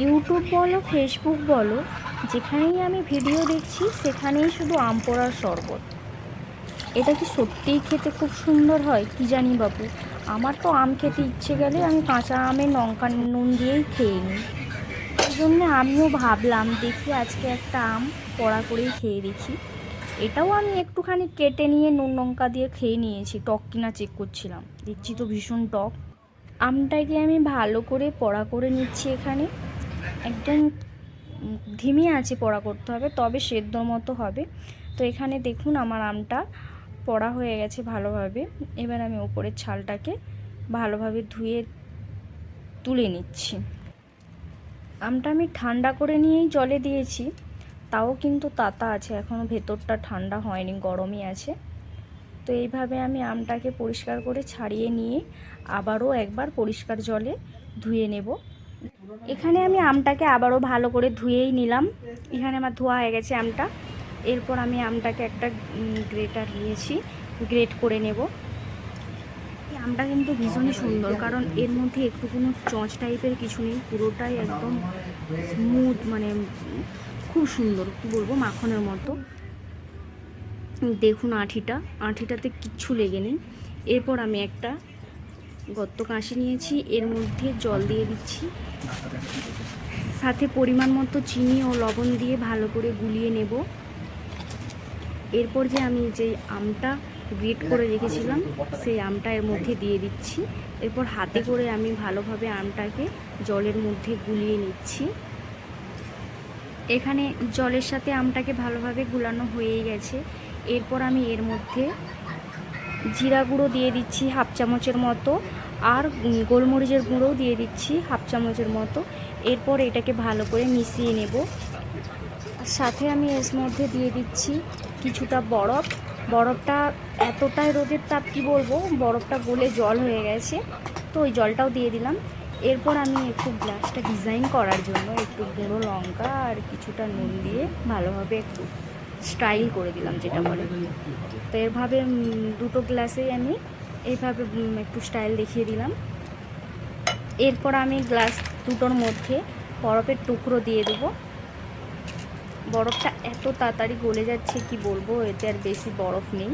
YouTube বলো Facebook বলো, যেখানেই আমি ভিডিও দেখছি, সেখানেই শুধু আম পোড়ার শরবত। এটা কি সত্যিই খেতে খুব সুন্দর হয়? কি জানি বাবু আমার তো আম খেতে ইচ্ছে গেলে আমি কাঁচা আমের লঙ্কা, নুন দিয়েই খেয়ে নিই। এই জন্য আমিও ভাবলাম, দেখি আজকে একটা আম পড়া করেই খেয়ে দেখি। এটাও আমি একটুখানি কেটে নিয়ে নুন লঙ্কা দিয়ে খেয়ে নিয়েছি, টক কিনা চেক করছিলাম। দেখছি তো ভীষণ টক। আমটাকে আমি ভালো করে পড়া করে নিচ্ছি এখানে। একদম ধিমি আছে পড়া করতে হবে, তবে সেদ্ধ মতো হবে। তো এখানে দেখুন আমার আমটা পড়া হয়ে গেছে ভালোভাবে। এবার আমি ওপরের ছালটাকে ভালোভাবে ধুয়ে তুলে নিচ্ছি। আমটা আমি ঠান্ডা করে নিয়েই জলে দিয়েছি, তাও কিন্তু তাতা আছে এখনও ভেতরটা ঠান্ডা হয়নি, গরমই আছে। তো এইভাবে আমি আমটাকে পরিষ্কার করে ছাড়িয়ে নিয়ে আবারও একবার পরিষ্কার জলে ধুয়ে নেব। এখানে আমি আমটাকে আবারও ভালো করে ধুয়েই নিলাম। এখানে আমার ধোয়া হয়ে গেছে আমটা। এরপর আমি আমটাকে একটা গ্রেটার নিয়েছি। গ্রেট করে নেব। আমটা কিন্তু ভীষণই সুন্দর, কারণ এর মধ্যে একটু কোনো চঁচ টাইপের কিছু নেই। পুরোটাই একদম স্মুথ মানে খুব সুন্দর, কী বলব, মাখনের মতো। দেখুন আঁঠিটা। আঁঠিটাতে কিচ্ছু লেগে নেই। এরপর আমি একটা গত্ত কাঁশি নিয়েছি, এর মধ্যে জল দিয়ে দিচ্ছি। সাথে পরিমাণ মতো চিনি ও লবণ দিয়ে ভালো করে গুলিয়ে নেব। এরপর যে আমি যে আমটা গ্রেট করে রেখেছিলাম, সেই আমটা এর মধ্যে দিয়ে দিচ্ছি। এরপর হাতে করে আমি ভালোভাবে আমটাকে জলের মধ্যে গুলিয়ে নিচ্ছি। এখানে জলের সাথে আমটাকে ভালোভাবে গুলানো হয়েই গেছে। এরপর আমি এর মধ্যে জিরা গুঁড়ো দিয়ে দিচ্ছি হাফ চামচের মতো, আর গোলমরিচের গুঁড়োও দিয়ে দিচ্ছি হাফ চামচের মতো। এরপর এটাকে ভালো করে মিশিয়ে নেব। সাথে আমি এর মধ্যে দিয়ে দিচ্ছি কিছুটা বরফ। বরফটা এতটাই রোদের তাপ, কি বলব? বরফটা গলে জল হয়ে গেছে, তো ওই জলটাও দিয়ে দিলাম। এরপর আমি একটু গ্লাসটা ডিজাইন করার জন্য একটু গুঁড়ো লঙ্কা আর কিছুটা নুন দিয়ে ভালোভাবে একটু স্টাইল করে দিলাম যেটা বলে। তো এরভাবে উম, দুটো গ্লাসেই আমি এইভাবে একটু স্টাইল দেখিয়ে দিলাম। এরপর আমি গ্লাস দুটোর মধ্যে বরফের টুকরো দিয়ে দেবো। বরফটা এত তাড়াতাড়ি গলে যাচ্ছে কি বলব? এতে আর বেশি বরফ নেই।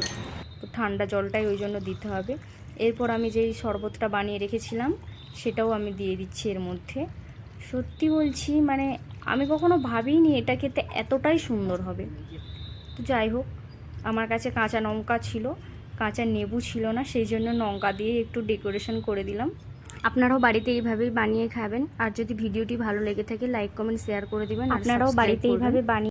তো ঠান্ডা জলটাই ওই জন্য দিতে হবে। এরপর আমি যেই শরবতটা বানিয়ে রেখেছিলাম সেটাও আমি দিয়ে দিচ্ছি এর মধ্যে। সত্যি বলছি মানে আমি কখনো ভাবিনি এটা খেতে এতটাই সুন্দর হবে। তো যাই হোক আমার কাছে কাঁচা লঙ্কা ছিল কাঁচা নেবু ছিল না সেই জন্য লঙ্কা দিয়ে একটু ডেকোরেশন করে দিলাম। আপনারাও বাড়িতে এইভাবেই বানিয়ে খাবেন আর যদি ভিডিওটি ভালো লেগে থাকে লাইক কমেন্ট শেয়ার করে দেবেন আপনারাও বাড়িতে এইভাবে বানিয়ে